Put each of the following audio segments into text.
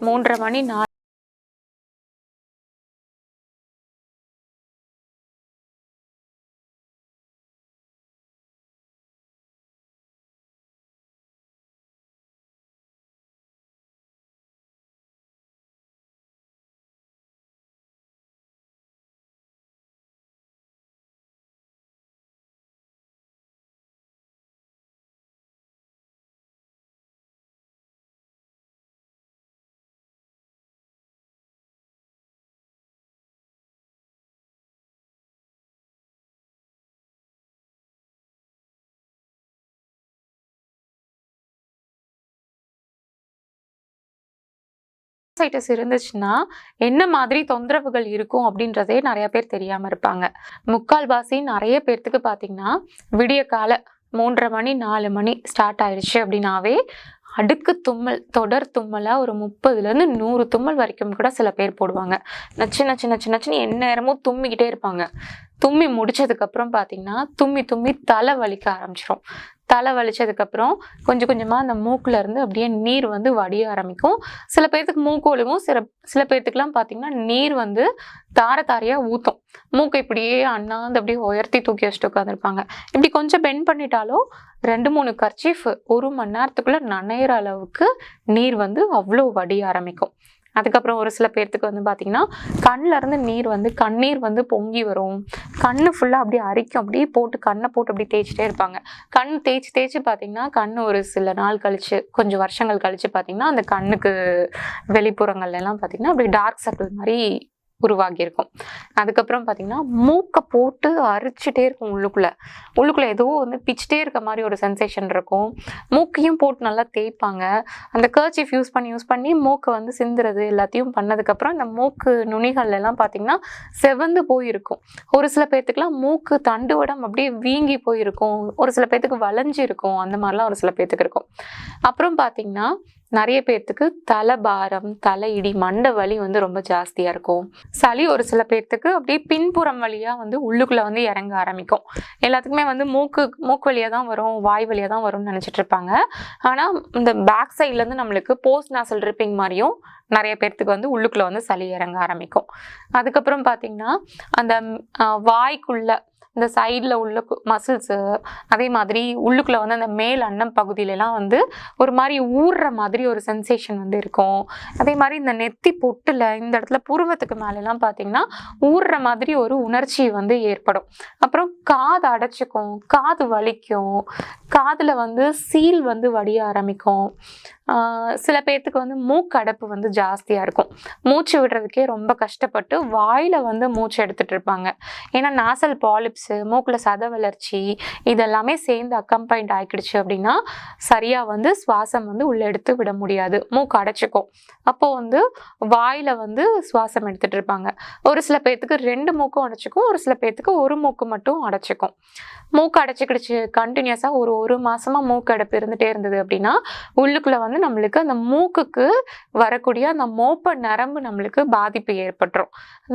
மூன்றரை மணி நாலு சைட்டஸ் இருந்துச்சுன்னா என்ன மாதிரி தொந்தரவுகள் இருக்கும் அப்படின்றதே நிறைய பேர் தெரியாம இருப்பாங்க. முக்கால்வாசி நிறைய பேர்த்துக்கு பார்த்தீங்கன்னா விடிய கால மூன்றரை மணி நாலு மணி ஸ்டார்ட் ஆயிடுச்சு அப்படின்னாவே அடுக்கு தும்மல் தொடர் தும்மலாக ஒரு முப்பதுலேருந்து நூறு தும்மல் வரைக்கும் கூட சில பேர் போடுவாங்க. நச்சு நச்சு நச்சு நச்சுன்னு எந்நேரமும் தும்மிக்கிட்டே இருப்பாங்க. தும்மி முடிச்சதுக்கப்புறம் பார்த்தீங்கன்னா தும்மி தும்மி தலை வலிக்க ஆரம்பிச்சிடும் தலை வலிச்சதுக்கப்புறம் கொஞ்சம் கொஞ்சமாக அந்த மூக்கில் இருந்து அப்படியே நீர் வந்து வடிய ஆரம்பிக்கும். சில பேர்த்துக்கு மூக்கு ஒழுகும் சில சில பேர்த்துக்குலாம் பார்த்தீங்கன்னா நீர் வந்து தார தாரையாக ஊற்றும் மூக்கை இப்படியே அண்ணாந்து அப்படியே உயர்த்தி தூக்கி வச்சுட்டு உட்காந்துருப்பாங்க இப்படி கொஞ்சம் பெண்ட் பண்ணிட்டாலோ ரெண்டு மூணு கர்ச்சீஃப் ஒரு மணி நேரத்துக்குள்ளே நனையிற அளவுக்கு நீர் வந்து அவ்வளோ வடிய ஆரம்பிக்கும். அதுக்கப்புறம் ஒரு சில பேர்த்துக்கு வந்து பார்த்தீங்கன்னா கண்ணில் இருந்து நீர் வந்து கண்ணீர் வந்து பொங்கி வரும். கண்ணு ஃபுல்லாக அப்படியே அரிக்கும். அப்படியே போட்டு கண்ணை போட்டு அப்படியே தேய்ச்சிட்டே இருப்பாங்க. கண் தேய்ச்சி தேய்ச்சி பார்த்தீங்கன்னா கண் ஒரு சில நாள் கழிச்சு கொஞ்சம் வருஷங்கள் கழிச்சு பார்த்தீங்கன்னா அந்த கண்ணுக்கு வெளிப்புறங்கள்லாம் பார்த்தீங்கன்னா அப்படியே டார்க் சர்க்கிள் மாதிரி உருவாகியிருக்கும். அதுக்கப்புறம் பார்த்தீங்கன்னா மூக்கை போட்டு அரிச்சிட்டே இருக்கும் உள்ளுக்குள்ளே. உள்ளுக்குள்ளே ஏதோ வந்து பிச்சிட்டே இருக்க மாதிரி ஒரு சென்சேஷன் இருக்கும். மூக்கையும் போட்டு நல்லா தேய்ப்பாங்க. அந்த கர்ச்சிஃப் யூஸ் பண்ணி யூஸ் பண்ணி மூக்கை வந்து சிந்துறது எல்லாத்தையும் பண்ணதுக்கப்புறம் இந்த மூக்கு நுனிகள்லாம் பார்த்தீங்கன்னா செவந்து போயிருக்கும். ஒரு சில பேர்த்துக்குலாம் மூக்கு தண்டுவடம் அப்படியே வீங்கி போயிருக்கும். ஒரு சில பேர்த்துக்கு வளைஞ்சு இருக்கும் அந்த மாதிரிலாம் ஒரு சில பேர்த்துக்கு இருக்கும். அப்புறம் பார்த்தீங்கன்னா நிறைய பேர்த்துக்கு தலை பாரம் தலையிடி மண்டை வலி வந்து ரொம்ப ஜாஸ்தியாக இருக்கும். சளி ஒரு சில பேர்த்துக்கு அப்படியே பின்புறம் வழியாக வந்து உள்ளுக்குள்ளே வந்து இறங்க ஆரம்பிக்கும். எல்லாத்துக்குமே வந்து மூக்கு மூக்கு வழியாக தான் வரும் வாய் வழியாக தான் வரும்னு நினச்சிட்டு இருப்பாங்க. ஆனால் இந்த பேக் சைட்லேருந்து நம்மளுக்கு போஸ்ட் நாசல் ட்ரிப்பிங் மாதிரியும் நிறைய பேர்த்துக்கு வந்து உள்ளுக்குள்ளே வந்து சளி இறங்க ஆரம்பிக்கும். அதுக்கப்புறம் பார்த்தீங்கன்னா அந்த வாய்க்குள்ளே இந்த சைடில் உள்ள மசில்ஸு அதே மாதிரி உள்ளுக்குள்ளே வந்து அந்த மேல் அன்னம் பகுதியிலலாம் வந்து ஒரு மாதிரி ஊறுற மாதிரி ஒரு சென்சேஷன் வந்து இருக்கும். அதே மாதிரி இந்த நெத்தி பொட்டில் இந்த இடத்துல புருவத்துக்கு மேலெலாம் பார்த்தீங்கன்னா ஊறுற மாதிரி ஒரு உணர்ச்சி வந்து ஏற்படும். அப்புறம் காது அடைச்சிக்கும் காது வலிக்கும் காதில் வந்து சீல் வந்து வடிய ஆரம்பிக்கும். சில பேர்த்துக்கு வந்து மூக்கடைப்பு வந்து ஜாஸ்தியாக இருக்கும். மூச்சு விடுறதுக்கே ரொம்ப கஷ்டப்பட்டு வாயில் வந்து மூச்சு எடுத்துகிட்டு இருப்பாங்க. ஏன்னா நாசல் பாலிப்ஸ் மூக்கில் சத வளர்ச்சி இதெல்லாமே சேர்ந்து அக்கம்பைண்ட் ஆகிடுச்சு அப்படின்னா சரியாக வந்து சுவாசம் வந்து உள்ளே எடுத்து விட முடியாது. மூக்கு அடைச்சிக்கும். அப்போது வந்து வாயில் வந்து சுவாசம் எடுத்துகிட்டு இருப்பாங்க. ஒரு சில பேர்த்துக்கு ரெண்டு மூக்கும் அடைச்சிக்கும் ஒரு சில பேர்த்துக்கு ஒரு மூக்கு மட்டும் அடைச்சிக்கும். மூக்கு அடைச்சிக்கிடுச்சு கண்டினியூஸாக ஒரு ஒரு மாதமாக மூக்கு அடைப்பு இருந்துகிட்டே இருந்தது அப்படின்னா உள்ளுக்குள்ளே வந்து நம்மளுக்கு அந்த மூக்குக்கு வரக்கூடிய அந்த மோப்ப நரம்பு நம்மளுக்கு பாதிப்பு ஏற்பட்டுரும்.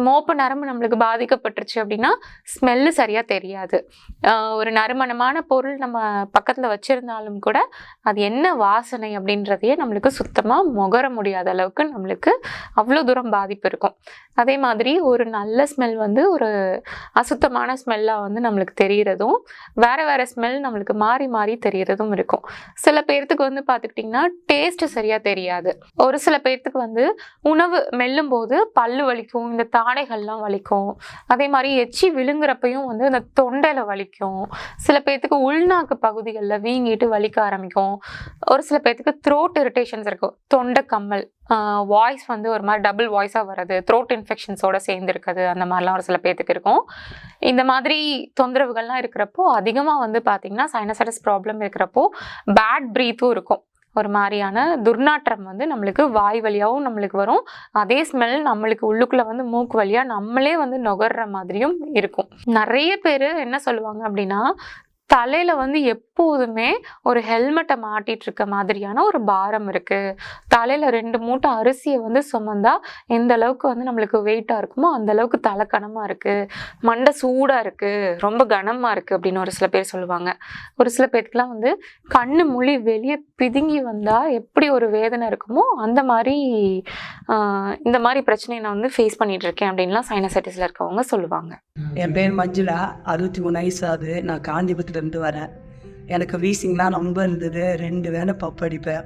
மோப்ப நரம்பு நம்மளுக்கு பாதிக்கப்பட்டுருச்சு அப்படின்னா ஸ்மெல்லு சரியாக தெரியாது. ஒரு நறுமணமான பொருள் நம்ம பக்கத்தில் வச்சிருந்தாலும் கூட அது என்ன வாசனை அப்படின்றதையே நம்மளுக்கு சுத்தமாக முகர முடியாத அளவுக்கு நம்மளுக்கு அவ்வளோ தூரம் பாதிப்பு இருக்கும். அதே மாதிரி ஒரு நல்ல ஸ்மெல் வந்து ஒரு அசுத்தமான ஸ்மெல்லாக வந்து நம்மளுக்கு தெரிகிறதும் வேற வேற ஸ்மெல் நம்மளுக்கு மாறி மாறி தெரிகிறதும் இருக்கும். சில பேர்த்துக்கு வந்து பார்த்துக்கிட்டிங்கன்னா டேஸ்ட் சரியாக தெரியாது. ஒரு சில பேர்த்துக்கு வந்து உணவு மெல்லும் போது பல்லு வலிக்கும் இந்த தாடைகள்லாம் வலிக்கும். அதே மாதிரி எச்சி விழுங்குறப்பையும் வந்து இந்த தொண்டையில் வலிக்கும். சில பேர்த்துக்கு உள்நாக்கு பகுதிகளில் வீங்கிட்டு வலிக்க ஆரம்பிக்கும். ஒரு சில பேர்த்துக்கு த்ரோட் இரிட்டேஷன்ஸ் இருக்கும் தொண்டை கம்மல். வாய்ஸ் வந்து ஒரு மாதிரி டபுள் வாய்ஸாக வர்றது. த்ரோட் இன்ஃபெக்ஷன்ஸோட சேர்ந்துருக்குது அந்த மாதிரிலாம் ஒரு சில பேர்த்துக்கு இருக்கும். இந்த மாதிரி தொந்தரவுகள்லாம் இருக்கிறப்போ அதிகமாக வந்து பார்த்திங்கன்னா சைனசைடஸ் ப்ராப்ளம் இருக்கிறப்போ பேட் ப்ரீத்தும் இருக்கும். ஒரு மாதிரியான துர்நாற்றம் வந்து நம்மளுக்கு வாய் வழியாகவும் நம்மளுக்கு வரும். அதே ஸ்மெல் நம்மளுக்கு உள்ளுக்குள்ளே வந்து மூக்கு வழியாக நம்மளே வந்து நுகர்ற மாதிரியும் இருக்கும். நிறைய பேர் என்ன சொல்லுவாங்க அப்படின்னா தலையில் வந்து எப்போதுமே ஒரு ஹெல்மெட்டை மாட்டிகிட்டு இருக்க மாதிரியான ஒரு பாரம் இருக்குது தலையில் ரெண்டு மூட்டை அரிசியை வந்து சுமந்தா எந்த அளவுக்கு வந்து நம்மளுக்கு வெயிட்டாக இருக்குமோ அந்த அளவுக்கு தலை கனமாக இருக்குது மண்டை சூடாக இருக்குது ரொம்ப கனமா இருக்குது அப்படின்னு ஒரு சில பேர் சொல்லுவாங்க. ஒரு சில பேருக்குலாம் வந்து கண்ணு மொழி வெளியே பிதுங்கி வந்தால் எப்படி ஒரு வேதனை இருக்குமோ அந்த மாதிரி இந்த மாதிரி பிரச்சனையை நான் வந்து ஃபேஸ் பண்ணிட்டு இருக்கேன் அப்படின்லாம் சைனசைட்டிஸில் இருக்கவங்க சொல்லுவாங்க. என் பேர் மஞ்சுளா அறுபத்தி மூணு வயசு ஆகுது. நான் காஞ்சிபுரத்துலேருந்து வரேன். எனக்கு வீசிங்லாம் ரொம்ப இருந்தது. ரெண்டு வேலை பப்படிப்பேன்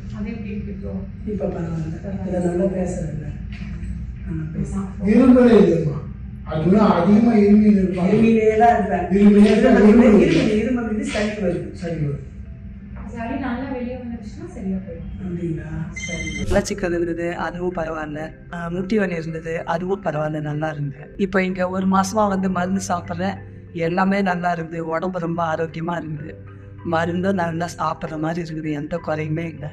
இப்போ பரவாயில்ல. இதை நல்லா பேசுறேன் இரும்பலே இல்லைம்மா. அதுதான் அதிகமா இருமையில் இருப்பாங்க. இருமிலே தான் இருப்பேன். இருமிலே தான் இருமல் இருமல் இருமல் இருமல் வந்து சளி வருது சரி வரும். அப்படிங்களா? சரி. வளர்ச்சிக்கிறது இருந்தது அதுவும் பரவாயில்ல. முட்டி வலி இருந்தது அதுவும் பரவாயில்ல நல்லா இருந்தது. இப்போ இங்கே ஒரு மாசமா வந்து மருந்து சாப்பிட்றேன். எல்லாமே நல்லா இருக்குது. உடம்பு ரொம்ப ஆரோக்கியமா இருக்குது. மருந்தும் நல்லா சாப்பிட்ற மாதிரி இருக்குது. எந்த குறையுமே இல்லை.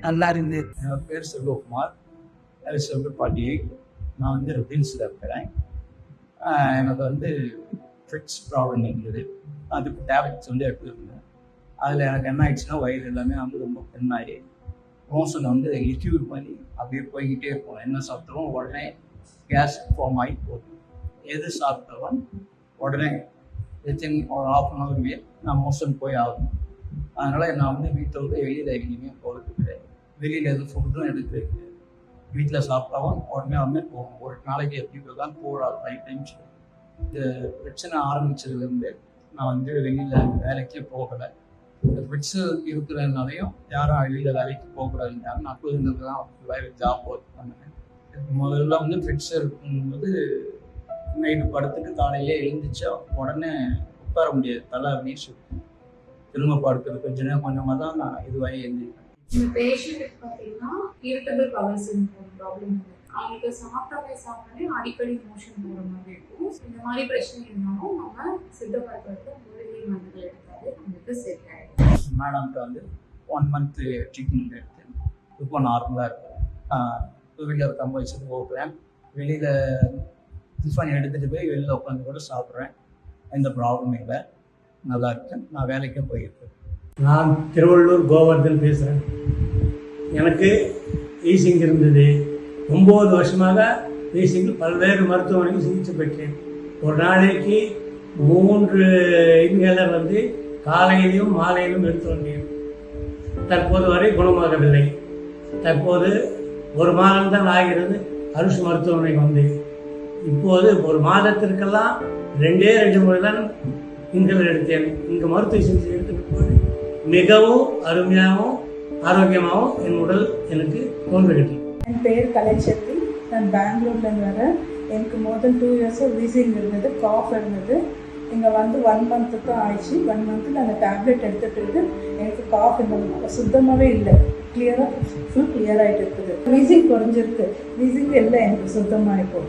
நல்லா இருந்து. என் பேர் செல்வகுமார். செல்வ பாட்டி நான் வந்து ரிபில்ஸில் இருக்கிறேன். எனக்கு வந்து ஃபிட்ஸ் ப்ராப்ளம் இருந்தது. அதுக்கு டேப்லெட்ஸ் வந்து எடுத்துருந்தேன். அதில் எனக்கு என்ன ஆயிடுச்சுன்னா வயிறு எல்லாமே வந்து ரொம்ப பெண்ணாகி மோஷன் வந்து லிக்யூட் பண்ணி அப்படியே போய்கிட்டே இருக்கும் என்ன சாப்பிட்டாலும் உடனே கேஸ் ஃபார்ம் ஆகி போகும் எது சாப்பிட்டாலும் உடனே வித்தின் ஒரு ஆஃப் அன் ஹவர்லேயே நான் மோஷன் போய் ஆகணும். அதனால் நான் வந்து வீட்டை விட்டு வெளியில் எங்கேயுமே போகிறது கிடையாது. வெளியில் எதுவும் ஃபுட்டும் எடுக்கிறது கிடையாது வீட்டில் சாப்பிட்டாவும் உடனே வந்து போகும். ஒரு நாளைக்கு எப்படி தான் போகிறாரு ஃபைவ் டைம்ஸ் இந்த பிரச்சனை ஆரம்பிச்சதுலேருந்து நான் வந்து வெளியில் வேலைக்கே போகலை. இந்த பிரச்சனை இருக்கிறதுனாலையும் யாரும் வெளியில் வேலைக்கு போகக்கூடாதுன்னு நான் புரிந்தது தான் வேலை ஜாப் ஒர்க் பண்ணேன். முதல்ல வந்து ஃபிட்ஸ் இருக்கும்போது நைட்டு படுத்துட்டு காலையிலே எழுந்திரிச்சா உடனே உட்கார முடியாது. தலை அப்படியே சுற்றும் திரும்ப படுக்கிறது கொஞ்ச நேரம் கொஞ்சமாக தான் நான் இதுவாகி எழுந்திருப்பேன். இந்த பேஷண்ட்டுக்கு பார்த்தீங்கன்னா இரிட்டபிள் பவர் சிண்ட்ரோம் ப்ராப்ளம் இருக்கு. அவங்களுக்கு சாப்பிட்டாலே சாப்பிட்டாலே அடிக்கடி மோஷன் போகிற மாதிரி இருக்கும். இந்த மாதிரி பிரச்சனை இருந்தாலும் நம்ம சித்த மூலிகை மருந்துகள் எடுத்தாலே நம்மளுக்கு செட் ஆகிடும் மேடம்கிட்ட வந்து ஒன் மந்த்து ட்ரீட்மெண்ட் எடுத்து இப்போ நார்மலாக இருக்கும் வீட்டில் தம்ப வச்சுட்டு போகிறேன் வெளியில் டிஃபன் எடுத்துகிட்டு போய் வெளியில் உட்காந்து கூட சாப்பிட்றேன். எந்த ப்ராப்ளமும் இல்லை. நல்லா இருக்கேன் நான் வேலைக்கு போயிருக்கேன். நான் திருவள்ளூர் கோவர்தன் பேசுகிறேன் எனக்கு ஈசிங் இருந்தது. ஒம்பது வருஷமாக ஈசிங்கில் பல்வேறு மருத்துவமனையில் சிகிச்சை பெற்றேன். ஒரு நாளைக்கு மூன்று இன்ஹேலர் வந்து காலையிலும் மாலையிலும் எடுத்து வந்தேன். தற்போது வரை குணமாகவில்லை. தற்போது ஒரு மாதம்தான் ஆகிறது. அருஷ் மருத்துவமனைக்கு வந்து இப்போது ஒரு மாதத்திற்கெல்லாம் ரெண்டே ரெண்டு முறை தான் இன்ஹேலர் எடுத்தேன். இங்கே மருத்துவ சிகிச்சை எடுத்துட்டு போது மிகவும் அருமையாகவும் ஆரோக்கியமாகவும் என் உடல் எனக்கு தோன்றுகிறது என் பேர் கலைச்செட்டி நான் பெங்களூர்லேருந்து வரேன். எனக்கு முதல் டூ இயர்ஸாக வீசிங் இருந்தது காஃப் இருந்தது. இங்கே வந்து ஒன் மந்த்து தான் ஆயிடுச்சு. ஒன் மந்த்து அந்த டேப்லெட் எடுத்துகிட்டு இருக்கு எனக்கு காஃப் இந்த சுத்தமாகவே இல்லை. கிளியராக ஃபுல் கிளியர் ஆகிட்டு இருக்குது. வீசிங் குறைஞ்சிருக்கு. வீசிங் இல்லை எனக்கு சுத்தமாக இருக்கும்